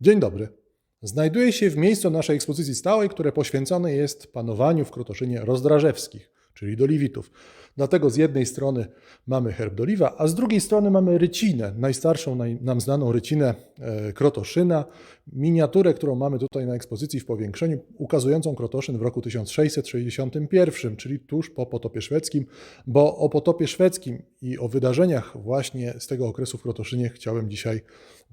Dzień dobry. Znajduję się w miejscu naszej ekspozycji stałej, które poświęcone jest panowaniu w Krotoszynie rozdrażewskich, czyli Doliwitów. Dlatego z jednej strony mamy herb Doliwa, a z drugiej strony mamy rycinę, najstarszą naj- nam znaną rycinę e, Krotoszyna, miniaturę, którą mamy tutaj na ekspozycji w powiększeniu, ukazującą Krotoszyn w roku 1661, czyli tuż po potopie szwedzkim, bo o potopie szwedzkim i o wydarzeniach właśnie z tego okresu w Krotoszynie chciałem dzisiaj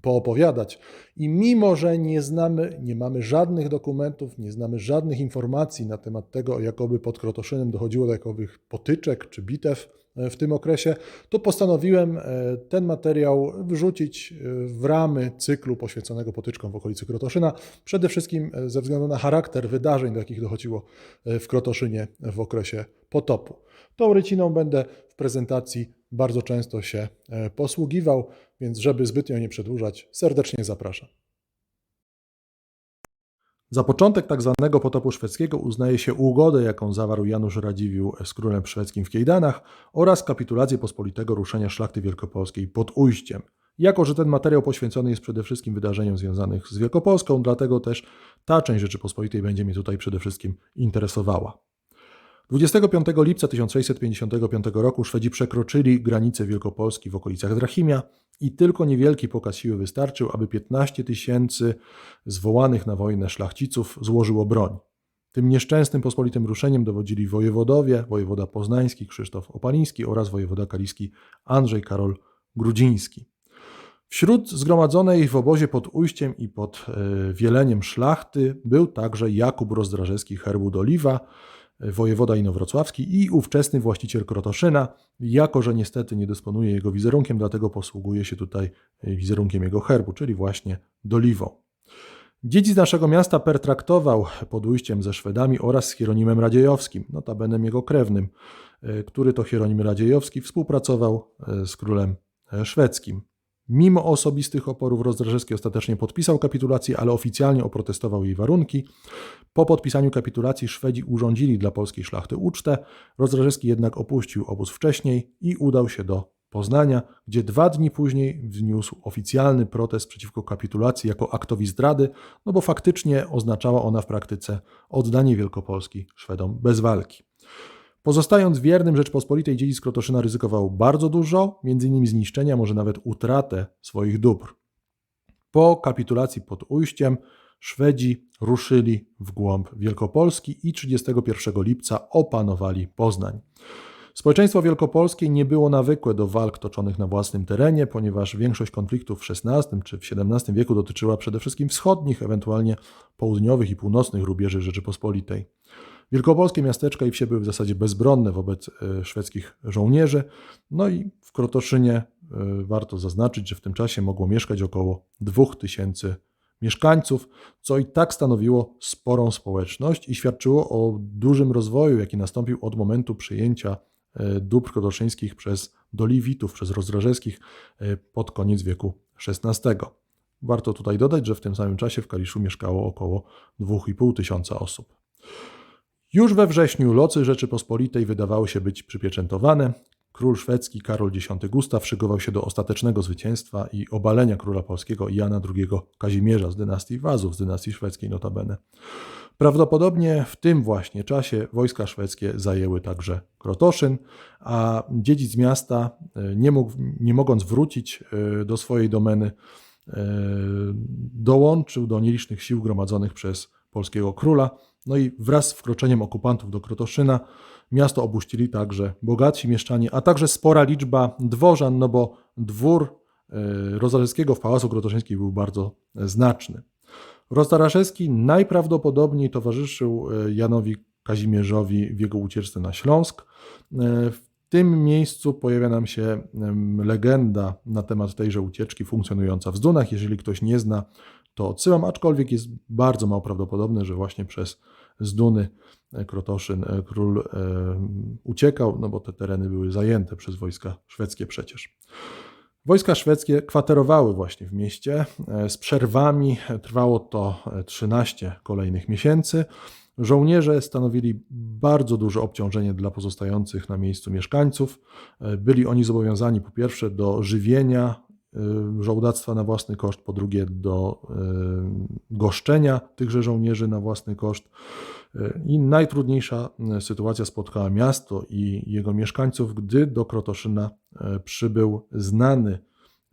poopowiadać. I mimo, że nie znamy, nie mamy żadnych dokumentów, nie znamy żadnych informacji na temat tego, jakoby pod Krotoszynem dochodziło do jakowych potyczek czy bitew e, w tym okresie, to postanowiłem e, ten materiał wrzucić e, w ramy cyklu poświęconego potyczkom w okolicy Krotoszyna. Przede wszystkim ze względu na charakter wydarzeń, do jakich dochodziło w Krotoszynie w okresie potopu. Tą ryciną będę w prezentacji bardzo często się e, posługiwał, więc żeby zbytnio nie przedłużać, serdecznie zapraszam. Za początek tak zwanego potopu szwedzkiego uznaje się ugodę, jaką zawarł Janusz Radziwiłł z królem szwedzkim w Kiejdanach oraz kapitulację pospolitego ruszenia szlachty wielkopolskiej pod Ujściem. Jako, że ten materiał poświęcony jest przede wszystkim wydarzeniom związanych z Wielkopolską, dlatego też ta część Rzeczypospolitej będzie mnie tutaj przede wszystkim interesowała. 25 lipca 1655 roku Szwedzi przekroczyli granicę Wielkopolski w okolicach Drachimia i tylko niewielki pokaz siły wystarczył, aby 15 tysięcy zwołanych na wojnę szlachciców złożyło broń. Tym nieszczęsnym pospolitym ruszeniem dowodzili wojewodowie, wojewoda poznański Krzysztof Opaliński oraz wojewoda kaliski Andrzej Karol Grudziński. Wśród zgromadzonej w obozie pod Ujściem i pod e, Wieleniem szlachty był także Jakub Rozdrażewski herbu Doliwa, wojewoda inowrocławski i ówczesny właściciel Krotoszyna, jako że niestety nie dysponuje jego wizerunkiem, dlatego posługuje się tutaj wizerunkiem jego herbu, czyli właśnie Doliwą. Dziedzic naszego miasta pertraktował pod ujściem ze Szwedami oraz z Hieronimem Radziejowskim, notabene jego krewnym, e, który to Hieronim Radziejowski współpracował e, z królem e, szwedzkim. Mimo osobistych oporów Rozdrażewski ostatecznie podpisał kapitulację, ale oficjalnie oprotestował jej warunki. Po podpisaniu kapitulacji Szwedzi urządzili dla polskiej szlachty ucztę. Rozdrażewski jednak opuścił obóz wcześniej i udał się do Poznania, gdzie dwa dni później wniósł oficjalny protest przeciwko kapitulacji jako aktowi zdrady, no bo faktycznie oznaczała ona w praktyce oddanie Wielkopolski Szwedom bez walki. Pozostając wiernym Rzeczpospolitej, dziedzic Krotoszyna ryzykował bardzo dużo, m.in. zniszczenia, może nawet utratę swoich dóbr. Po kapitulacji pod Ujściem Szwedzi ruszyli w głąb Wielkopolski i 31 lipca opanowali Poznań. Społeczeństwo wielkopolskie nie było nawykłe do walk toczonych na własnym terenie, ponieważ większość konfliktów w XVI czy w XVII wieku dotyczyła przede wszystkim wschodnich, ewentualnie południowych i północnych rubieży Rzeczypospolitej. Wielkopolskie miasteczka i wsie były w zasadzie bezbronne wobec e, szwedzkich żołnierzy. No i w Krotoszynie e, warto zaznaczyć, że w tym czasie mogło mieszkać około 2000 mieszkańców, co i tak stanowiło sporą społeczność i świadczyło o dużym rozwoju, jaki nastąpił od momentu przyjęcia e, dóbr krotoszyńskich przez Doliwitów, przez Rozdrażewskich pod koniec wieku XVI. Warto tutaj dodać, że w tym samym czasie w Kaliszu mieszkało około 2,5 tysiąca osób. Już we wrześniu locy Rzeczypospolitej wydawały się być przypieczętowane. Król szwedzki Karol X Gustaw szykował się do ostatecznego zwycięstwa i obalenia króla polskiego Jana II Kazimierza z dynastii Wazów, z dynastii szwedzkiej notabene. Prawdopodobnie w tym właśnie czasie wojska szwedzkie zajęły także Krotoszyn, a dziedzic miasta, nie, mógł, nie mogąc wrócić e, do swojej domeny, e, dołączył do nielicznych sił gromadzonych przez polskiego króla. No i wraz z wkroczeniem okupantów do Krotoszyna miasto opuścili także bogatsi mieszczanie, a także spora liczba dworzan, no bo dwór Rozdarzyckiego w Pałacu Krotoszyńskim był bardzo znaczny. Rozdaraszewski najprawdopodobniej towarzyszył Janowi Kazimierzowi w jego ucieczce na Śląsk. W tym miejscu pojawia nam się legenda na temat tejże ucieczki funkcjonująca w Zdunach. Jeżeli ktoś nie zna, to odsyłam, aczkolwiek jest bardzo mało prawdopodobne, że właśnie przez Zduny Krotoszyn król uciekał, no bo te tereny były zajęte przez wojska szwedzkie przecież. Wojska szwedzkie kwaterowały właśnie w mieście z przerwami. Trwało to 13 kolejnych miesięcy. Żołnierze stanowili bardzo duże obciążenie dla pozostających na miejscu mieszkańców. Byli oni zobowiązani po pierwsze do żywienia żołdactwa na własny koszt, po drugie do y, goszczenia tychże żołnierzy na własny koszt. Y, I najtrudniejsza sytuacja spotkała miasto i jego mieszkańców, gdy do Krotoszyna przybył znany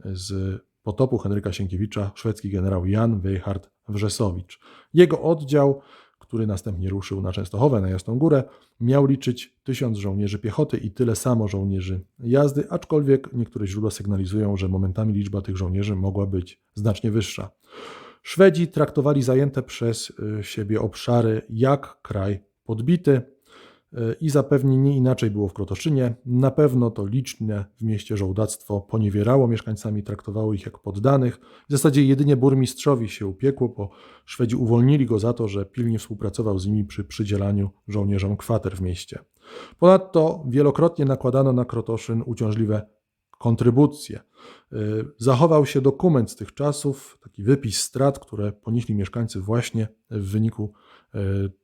z potopu Henryka Sienkiewicza szwedzki generał Jan Wejhard Wrzesowicz. Jego oddział który następnie ruszył na Częstochowę, na Jasną Górę, miał liczyć tysiąc żołnierzy piechoty i tyle samo żołnierzy jazdy, aczkolwiek niektóre źródła sygnalizują, że momentami liczba tych żołnierzy mogła być znacznie wyższa. Szwedzi traktowali zajęte przez y, siebie obszary jak kraj podbity, i zapewne nie inaczej było w Krotoszynie. Na pewno to liczne w mieście żołdactwo poniewierało mieszkańcami, traktowało ich jak poddanych. W zasadzie jedynie burmistrzowi się upiekło, bo Szwedzi uwolnili go za to, że pilnie współpracował z nimi przy przydzielaniu żołnierzom kwater w mieście. Ponadto wielokrotnie nakładano na Krotoszyn uciążliwe kontrybucje. Y, zachował się dokument z tych czasów, taki wypis strat, które ponieśli mieszkańcy właśnie w wyniku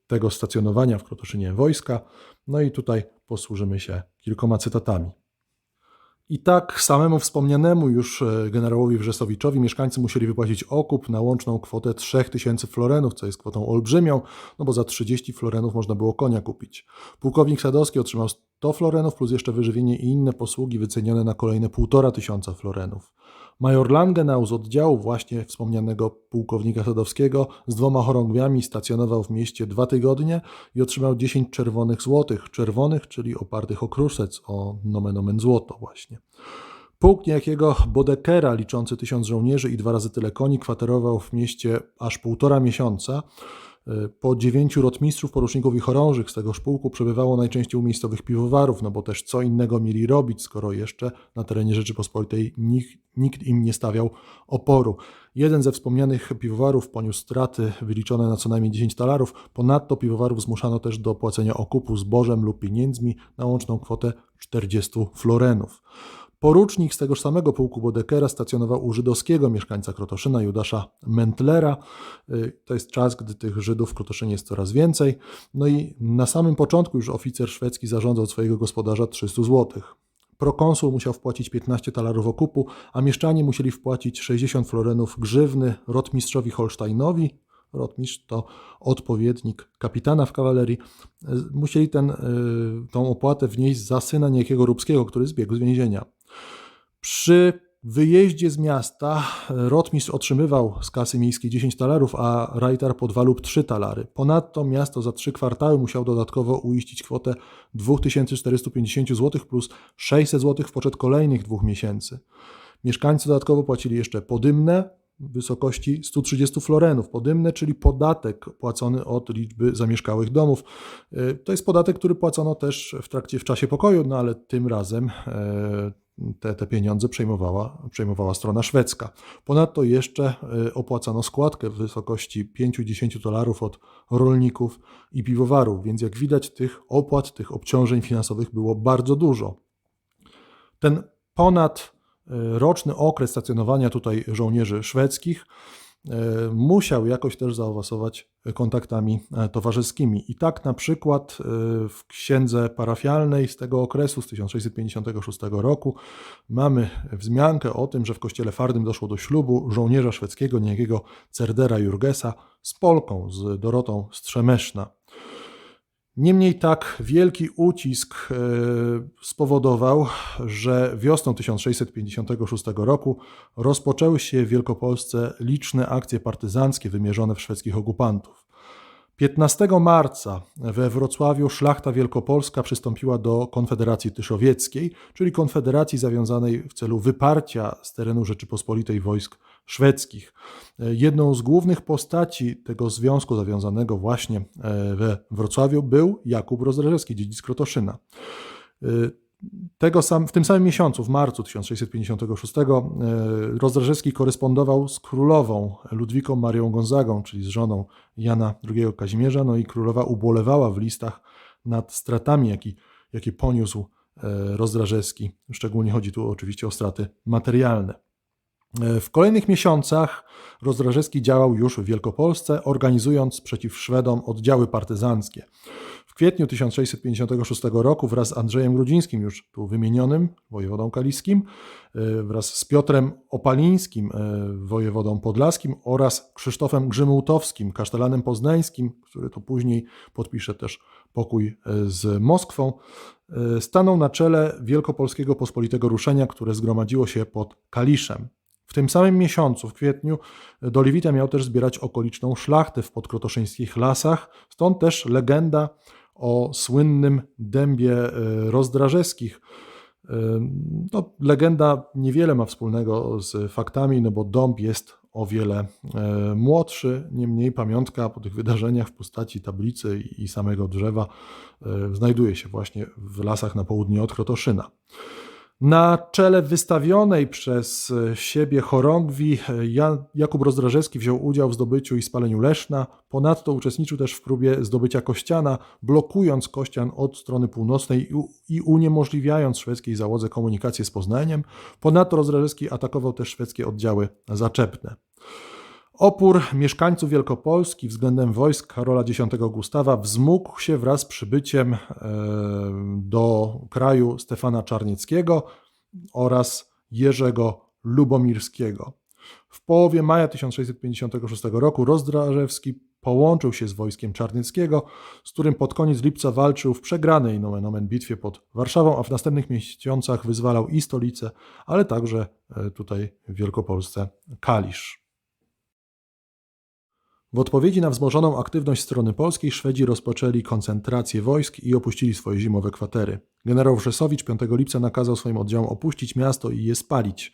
tego stacjonowania w Krotoszynie wojska. No i tutaj posłużymy się kilkoma cytatami. I tak samemu wspomnianemu już e, generałowi Wrzesowiczowi mieszkańcy musieli wypłacić okup na łączną kwotę 3000 florenów, co jest kwotą olbrzymią, no bo za 30 florenów można było konia kupić. Pułkownik Sadowski otrzymał 100 florenów plus jeszcze wyżywienie i inne posługi wycenione na kolejne 1,5 tysiąca florenów. Major Langenau z oddziału właśnie wspomnianego pułkownika Sadowskiego z dwoma chorągwiami stacjonował w mieście dwa tygodnie i otrzymał 10 czerwonych złotych. Czerwonych, czyli opartych o kruszec, o nomen omen złoto właśnie. Pułk niejakiego Bodekera, liczący tysiąc żołnierzy i dwa razy tyle koni, kwaterował w mieście aż półtora miesiąca. Po dziewięciu rotmistrzów, poruczników i chorążych z tego szpułku przebywało najczęściej u miejscowych piwowarów, no bo też co innego mieli robić, skoro jeszcze na terenie Rzeczypospolitej nikt, nikt im nie stawiał oporu. Jeden ze wspomnianych piwowarów poniósł straty wyliczone na co najmniej 10 talarów. Ponadto piwowarów zmuszano też do płacenia okupu zbożem lub pieniędzmi na łączną kwotę 40 florenów. Porucznik z tegoż samego pułku Bodekera stacjonował u żydowskiego mieszkańca Krotoszyna, Judasza Mentlera. Y, to jest czas, gdy tych Żydów w Krotoszynie jest coraz więcej. No i na samym początku już oficer szwedzki zarządzał swojego gospodarza 300 zł. Prokonsul musiał wpłacić 15 talarów okupu, a mieszczanie musieli wpłacić 60 florenów grzywny rotmistrzowi Holsteinowi. Rotmistrz to odpowiednik kapitana w kawalerii. Y, musieli ten, y, tą opłatę wnieść za syna niejakiego Rubskiego, który zbiegł z więzienia. Przy wyjeździe z miasta rotmistrz otrzymywał z kasy miejskiej 10 talarów, a rajtar po 2 lub 3 talary. Ponadto miasto za 3 kwartały musiał dodatkowo uiścić kwotę 2450 zł plus 600 zł w poczet kolejnych dwóch miesięcy. Mieszkańcy dodatkowo płacili jeszcze podymne w wysokości 130 florenów. Podymne, czyli podatek płacony od liczby zamieszkałych domów. To jest podatek, który płacono też w trakcie, w czasie pokoju, no ale tym razem e, te, te pieniądze przejmowała, przejmowała strona szwedzka. Ponadto jeszcze e, opłacano składkę w wysokości 5-10 dolarów od rolników i piwowarów, więc jak widać tych opłat, tych obciążeń finansowych było bardzo dużo. Ten ponad e, roczny okres stacjonowania tutaj żołnierzy szwedzkich musiał jakoś też zaawansować kontaktami e, towarzyskimi. I tak na przykład e, w księdze parafialnej z tego okresu, z 1656 roku, mamy wzmiankę o tym, że w kościele Fardym doszło do ślubu żołnierza szwedzkiego, niejakiego Cerdera Jurgesa z Polką, z Dorotą Strzemeszna. Niemniej tak wielki ucisk e, spowodował, że wiosną 1656 roku rozpoczęły się w Wielkopolsce liczne akcje partyzanckie wymierzone w szwedzkich okupantów. 15 marca we Wrocławiu szlachta wielkopolska przystąpiła do Konfederacji Tyszowieckiej, czyli konfederacji zawiązanej w celu wyparcia z terenu Rzeczypospolitej wojsk szwedzkich. Jedną z głównych postaci tego związku zawiązanego właśnie e, we Wrocławiu był Jakub Rozdrażewski, dziedzic Krotoszyna. E, tego sam, w tym samym miesiącu, w marcu 1656, e, Rozdrażewski korespondował z królową Ludwiką Marią Gonzagą, czyli z żoną Jana II Kazimierza, no i królowa ubolewała w listach nad stratami, jakie, jakie poniósł Rozdrażewski. Szczególnie chodzi tu oczywiście o straty materialne. W kolejnych miesiącach Rozdrażewski działał już w Wielkopolsce, organizując przeciw Szwedom oddziały partyzanckie. W kwietniu 1656 roku wraz z Andrzejem Grudzińskim, już tu wymienionym, wojewodą kaliskim, e, wraz z Piotrem Opalińskim, e, wojewodą podlaskim oraz Krzysztofem Grzymułtowskim, kasztelanem poznańskim, który to później podpisze też pokój e, z Moskwą, stanął na czele Wielkopolskiego Pospolitego Ruszenia, które zgromadziło się pod Kaliszem. W tym samym miesiącu, w kwietniu, Doliwita miał też zbierać okoliczną szlachtę w podkrotoszyńskich lasach, stąd też legenda o słynnym dębie e, rozdrażeskich. E, no, legenda niewiele ma wspólnego z faktami, no bo dąb jest o wiele e, młodszy, niemniej pamiątka po tych wydarzeniach w postaci tablicy i samego drzewa znajduje się właśnie w lasach na południe od Krotoszyna. Na czele wystawionej przez siebie chorągwi Jan, Jakub Rozdrażewski wziął udział w zdobyciu i spaleniu Leszna. Ponadto uczestniczył też w próbie zdobycia Kościana, blokując Kościan od strony północnej i uniemożliwiając szwedzkiej załodze komunikację z Poznaniem. Ponadto Rozdrażewski atakował też szwedzkie oddziały zaczepne. Opór mieszkańców Wielkopolski względem wojsk Karola X Gustawa wzmógł się wraz z przybyciem e, do kraju Stefana Czarnieckiego oraz Jerzego Lubomirskiego. W połowie maja 1656 roku Rozdrażewski połączył się z wojskiem Czarnieckiego, z którym pod koniec lipca walczył w przegranej nomen omen bitwie pod Warszawą, a w następnych miesiącach wyzwalał i stolicę, ale także e, tutaj w Wielkopolsce Kalisz. W odpowiedzi na wzmożoną aktywność strony polskiej Szwedzi rozpoczęli koncentrację wojsk i opuścili swoje zimowe kwatery. Generał Wrzesowicz 5 lipca nakazał swoim oddziałom opuścić miasto i je spalić.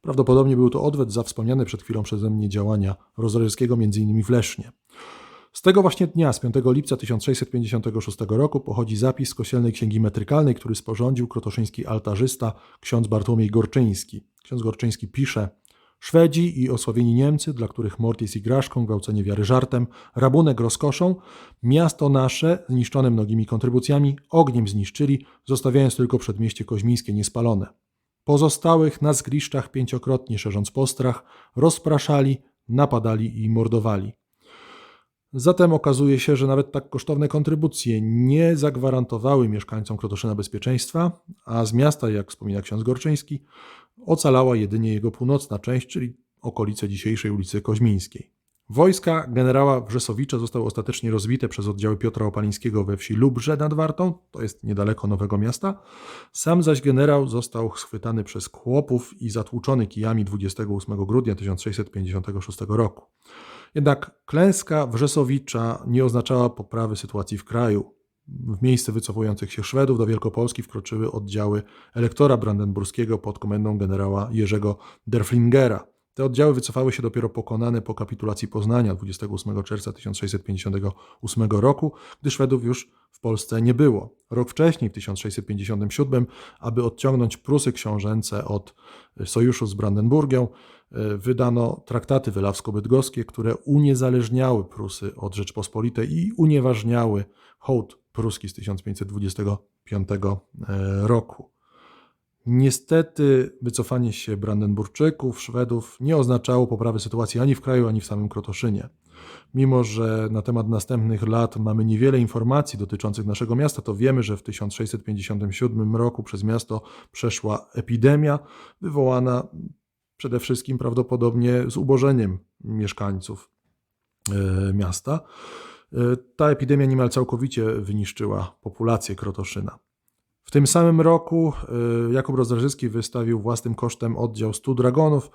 Prawdopodobnie był to odwet za wspomniane przed chwilą przeze mnie działania Rozrojewskiego m.in. w Lesznie. Z tego właśnie dnia, z 5 lipca 1656 roku, pochodzi zapis z kościelnej księgi metrykalnej, który sporządził krotoszyński altarzysta ksiądz Bartłomiej Gorczyński. Ksiądz Gorczyński pisze – Szwedzi i osławieni Niemcy, dla których mord jest igraszką, gwałcenie wiary żartem, rabunek rozkoszą, miasto nasze, zniszczone mnogimi kontrybucjami, ogniem zniszczyli, zostawiając tylko przedmieście koźmińskie niespalone. Pozostałych na zgliszczach pięciokrotnie szerząc postrach, rozpraszali, napadali i mordowali. Zatem okazuje się, że nawet tak kosztowne kontrybucje nie zagwarantowały mieszkańcom Krotoszyna bezpieczeństwa, a z miasta, jak wspomina ksiądz Gorczyński, Ocalała jedynie jego północna część, czyli okolice dzisiejszej ulicy Koźmińskiej. Wojska generała Wrzesowicza zostały ostatecznie rozbite przez oddziały Piotra Opalińskiego we wsi Lubrze nad Wartą, to jest niedaleko Nowego Miasta. Sam zaś generał został schwytany przez chłopów i zatłuczony kijami 28 grudnia 1656 roku. Jednak klęska Wrzesowicza nie oznaczała poprawy sytuacji w kraju. W miejsce wycofujących się Szwedów do Wielkopolski wkroczyły oddziały elektora brandenburskiego pod komendą generała Jerzego Derflingera. Te oddziały wycofały się dopiero pokonane po kapitulacji Poznania 28 czerwca 1658 roku, gdy Szwedów już w Polsce nie było. Rok wcześniej, w 1657, aby odciągnąć Prusy książęce od sojuszu z Brandenburgią, wydano traktaty wylawsko-bydgoskie, które uniezależniały Prusy od Rzeczpospolitej i unieważniały hołd pruski z 1525 e, roku. Niestety wycofanie się Brandenburczyków, Szwedów nie oznaczało poprawy sytuacji ani w kraju, ani w samym Krotoszynie. Mimo, że na temat następnych lat mamy niewiele informacji dotyczących naszego miasta, to wiemy, że w 1657 roku przez miasto przeszła epidemia wywołana przede wszystkim prawdopodobnie zubożeniem mieszkańców e, miasta. E, ta epidemia niemal całkowicie wyniszczyła populację Krotoszyna. W tym samym roku e, Jakub Rozdrażycki wystawił własnym kosztem oddział 100 dragonów,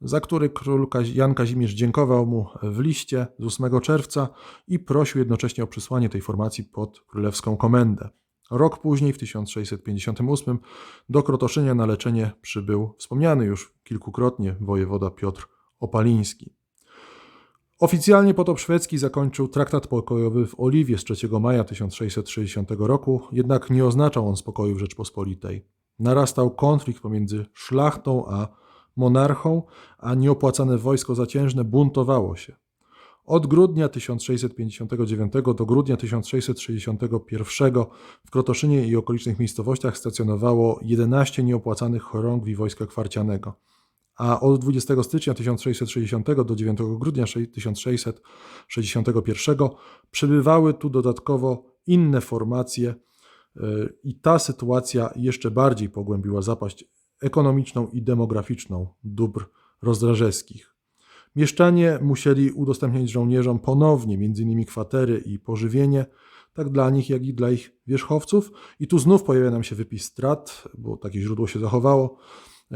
za który król Jan Kazimierz dziękował mu w liście z 8 czerwca i prosił jednocześnie o przysłanie tej formacji pod królewską komendę. Rok później, w 1658, do Krotoszynia na leczenie przybył wspomniany już kilkukrotnie wojewoda Piotr Opaliński. Oficjalnie potop szwedzki zakończył traktat pokojowy w Oliwie z 3 maja 1660 roku, jednak nie oznaczał on spokoju w Rzeczpospolitej. Narastał konflikt pomiędzy szlachtą a monarchą, a nieopłacane wojsko zaciężne buntowało się. Od grudnia 1659 do grudnia 1661 w Krotoszynie i okolicznych miejscowościach stacjonowało 11 nieopłacanych chorągwi wojska kwarcianego a od 20 stycznia 1660 do 9 grudnia 1661 przybywały tu dodatkowo inne formacje y, i ta sytuacja jeszcze bardziej pogłębiła zapaść ekonomiczną i demograficzną dóbr rozdrażeskich. Mieszczanie musieli udostępniać żołnierzom ponownie m.in. kwatery i pożywienie, tak dla nich, jak i dla ich wierzchowców. I tu znów pojawia nam się wypis strat, bo takie źródło się zachowało,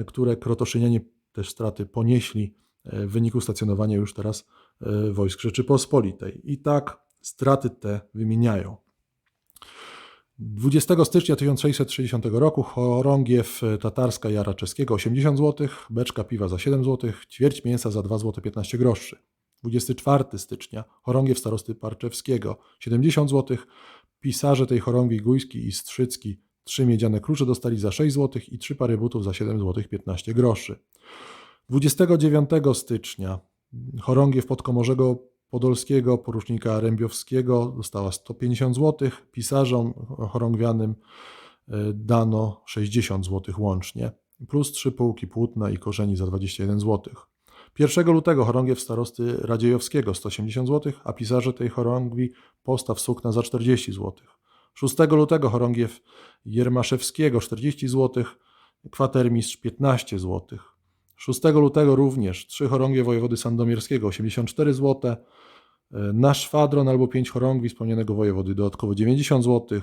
które krotoszynianie też straty ponieśli w wyniku stacjonowania już teraz e, wojsk Rzeczypospolitej. I tak straty te wymieniają. 20 stycznia 1660 roku chorągiew tatarska jara czeskiego 80 zł, beczka piwa za 7 zł, ćwierć mięsa za 2 zł 15 groszy. 24 stycznia chorągiew starosty Parczewskiego 70 zł, pisarze tej chorągwi Gujski i Strzycki trzy miedziane klucze dostali za 6 zł i trzy pary butów za 7 zł 15 groszy. 29 stycznia chorągiew podkomorzego Podolskiego, porucznika Rębiowskiego dostała 150 zł, pisarzom chorągwianym e, dano 60 zł łącznie, plus 3 półki płótna i korzeni za 21 zł. 1 lutego chorągiew starosty Radziejowskiego 180 zł, a pisarze tej chorągwi postaw sukna za 40 zł. 6 lutego chorągiew Jermaszewskiego 40 zł, kwatermistrz 15 zł. 6 lutego również trzy chorągie wojewody sandomierskiego 84 zł, na szwadron albo 5 chorągwi wspomnianego wojewody dodatkowo 90 zł,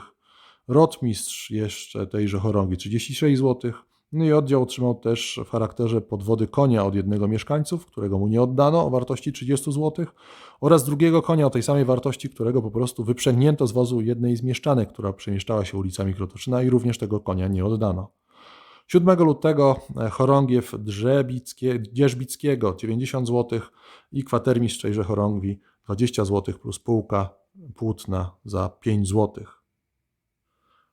rotmistrz jeszcze tejże chorągwi 36 zł, no i oddział otrzymał też w charakterze podwody konia od jednego mieszkańców, którego mu nie oddano o wartości 30 zł oraz drugiego konia o tej samej wartości, którego po prostu wyprzęgnięto z wozu jednej z mieszczanek, która przemieszczała się ulicami Krotoszyna i również tego konia nie oddano. 7 lutego e, chorągiew Dzierzbickiego 90 zł i kwatermistrz tejże chorągwi 20 zł plus półka płótna za 5 złotych.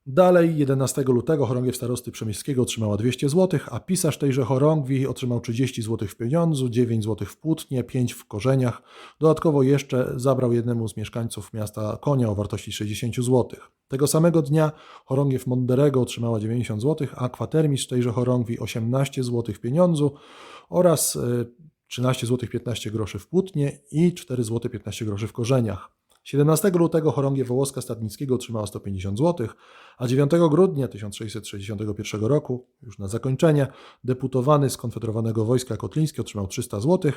Dalej 11 lutego chorągiew starosty przemyskiego otrzymała 200 zł, a pisarz tejże chorągwi otrzymał 30 zł w pieniądzu, 9 zł w płótnie, 5 w korzeniach. Dodatkowo jeszcze zabrał jednemu z mieszkańców miasta konia o wartości 60 zł. Tego samego dnia chorągiew Monderego otrzymała 90 zł, a kwatermistrz tejże chorągwi 18 zł w pieniądzu oraz 13 zł 15 groszy w płótnie i 4 zł 15 groszy w korzeniach. 17 lutego chorągiew Wołoska Stadnickiego otrzymała 150 zł, a 9 grudnia 1661 roku, już na zakończenie, deputowany z Konfederowanego Wojska Kotliński otrzymał 300 zł,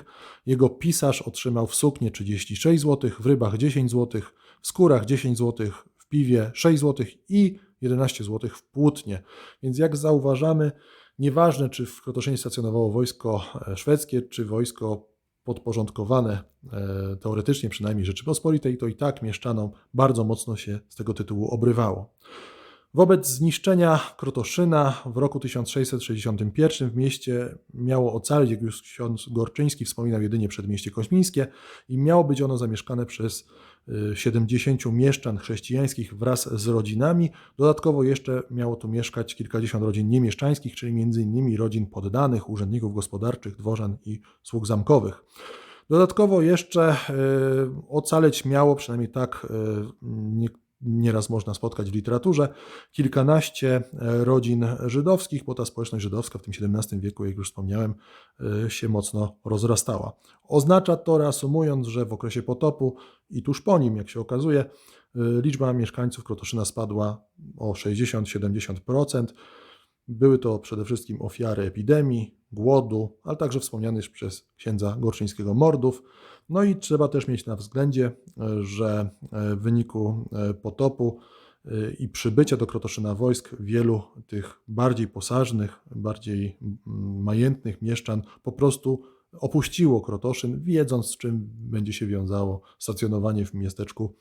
jego pisarz otrzymał w suknie 36 zł, w rybach 10 zł, w skórach 10 zł, w piwie 6 zł i 11 zł w płótnie. Więc jak zauważamy, nieważne czy w Krotoszynie stacjonowało wojsko e, szwedzkie, czy wojsko podporządkowane e, teoretycznie przynajmniej Rzeczypospolitej, to i tak mieszczanom bardzo mocno się z tego tytułu obrywało. Wobec zniszczenia Krotoszyna w roku 1661 w mieście miało ocalić, jak już ksiądz Gorczyński wspominał, jedynie przedmieście koźmińskie i miało być ono zamieszkane przez 70 y, mieszczan chrześcijańskich wraz z rodzinami. Dodatkowo jeszcze miało tu mieszkać kilkadziesiąt rodzin niemieszczańskich, czyli m.in. rodzin poddanych, urzędników gospodarczych, dworzan i sług zamkowych. Dodatkowo jeszcze y, ocaleć miało, przynajmniej tak y, nieraz można spotkać w literaturze, kilkanaście e, rodzin żydowskich, bo ta społeczność żydowska w tym XVII wieku, jak już wspomniałem, e, się mocno rozrastała. Oznacza to, reasumując, że w okresie potopu i tuż po nim, jak się okazuje, e, liczba mieszkańców Krotoszyna spadła o 60-70%. Były to przede wszystkim ofiary epidemii, głodu, ale także wspomnianych przez księdza Gorszyńskiego mordów. No i trzeba też mieć na względzie, że w wyniku e, potopu e, i przybycia do Krotoszyna wojsk wielu tych bardziej posażnych, bardziej majętnych mieszczan po prostu opuściło Krotoszyn, wiedząc z czym będzie się wiązało stacjonowanie w miasteczku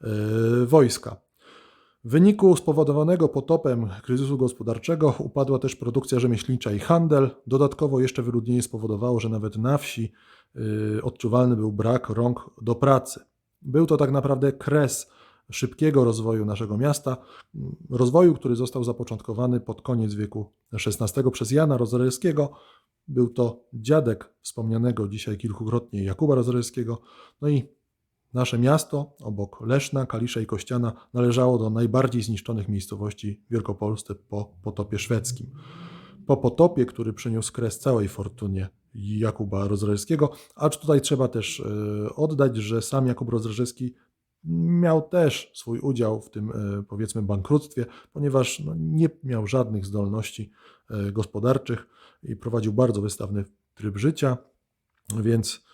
e, wojska. W wyniku spowodowanego potopem kryzysu gospodarczego upadła też produkcja rzemieślnicza i handel. Dodatkowo jeszcze wyludnienie spowodowało, że nawet na wsi odczuwalny był brak rąk do pracy. Był to tak naprawdę kres szybkiego rozwoju naszego miasta, rozwoju, który został zapoczątkowany pod koniec wieku XVI przez Jana Rozerskiego. Był to dziadek wspomnianego dzisiaj kilkukrotnie Jakuba Rozerskiego, no i Nasze miasto, obok Leszna, Kalisza i Kościana, należało do najbardziej zniszczonych miejscowości w Wielkopolsce po potopie szwedzkim. Po potopie, który przyniósł kres całej fortunie Jakuba Rozrzeskiego, acz tutaj trzeba też e, oddać, że sam Jakub Rozrzeski miał też swój udział w tym, e, powiedzmy, bankructwie, ponieważ no, nie miał żadnych zdolności e, gospodarczych i prowadził bardzo wystawny tryb życia, więc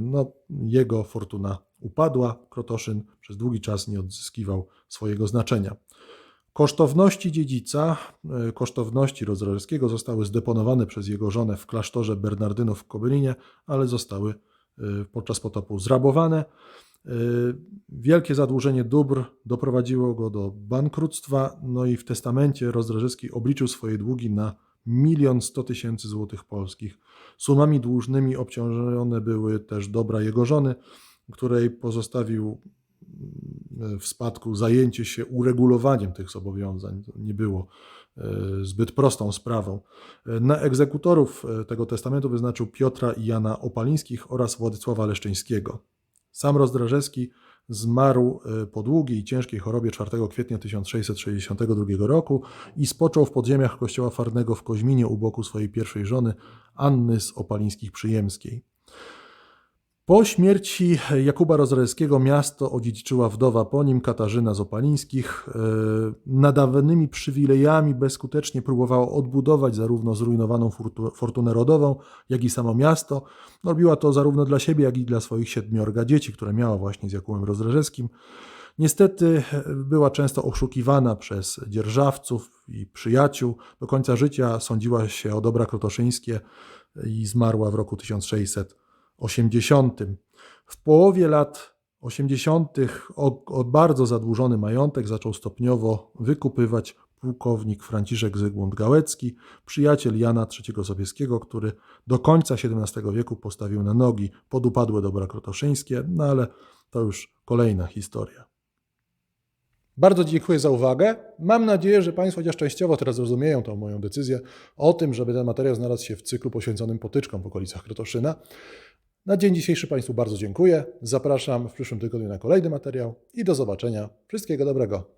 no, jego fortuna upadła. Krotoszyn przez długi czas nie odzyskiwał swojego znaczenia. Kosztowności dziedzica, e, kosztowności Rozdrażewskiego zostały zdeponowane przez jego żonę w klasztorze Bernardynów w Kobylinie, ale zostały e, podczas potopu zrabowane. E, Wielkie zadłużenie dóbr doprowadziło go do bankructwa, no i w testamencie Rozdrażewski obliczył swoje długi na milion sto tysięcy złotych polskich. Sumami dłużnymi obciążone były też dobra jego żony, której pozostawił w spadku zajęcie się uregulowaniem tych zobowiązań. Nie było e, zbyt prostą sprawą. E, Na egzekutorów e, tego testamentu wyznaczył Piotra i Jana Opalińskich oraz Władysława Leszczyńskiego. Sam Rozdrażewski zmarł po długiej i ciężkiej chorobie 4 kwietnia 1662 roku i spoczął w podziemiach kościoła Farnego w Koźminie u boku swojej pierwszej żony Anny z Opalińskich Przyjemskiej. Po śmierci Jakuba Rozdrajewskiego miasto odziedziczyła wdowa po nim Katarzyna z Opalińskich. E, Nadawanymi przywilejami bezskutecznie próbowała odbudować zarówno zrujnowaną fortu- fortunę rodową, jak i samo miasto. Robiła to zarówno dla siebie, jak i dla swoich siedmiorga dzieci, które miała właśnie z Jakubem Rozdrażewskim. Niestety e, była często oszukiwana przez dzierżawców i przyjaciół. Do końca życia sądziła się o dobra krotoszyńskie i zmarła w roku 1680. W połowie lat 80. o, o bardzo zadłużony majątek zaczął stopniowo wykupywać pułkownik Franciszek Zygmunt Gałecki, przyjaciel Jana III Sobieskiego, który do końca XVII wieku postawił na nogi podupadłe dobra krotoszyńskie, no ale to już kolejna historia. Bardzo dziękuję za uwagę. Mam nadzieję, że Państwo chociaż częściowo teraz rozumieją tą moją decyzję o tym, żeby ten materiał znalazł się w cyklu poświęconym potyczkom w okolicach Krotoszyna. Na dzień dzisiejszy Państwu bardzo dziękuję. Zapraszam w przyszłym tygodniu na kolejny materiał i do zobaczenia. Wszystkiego dobrego.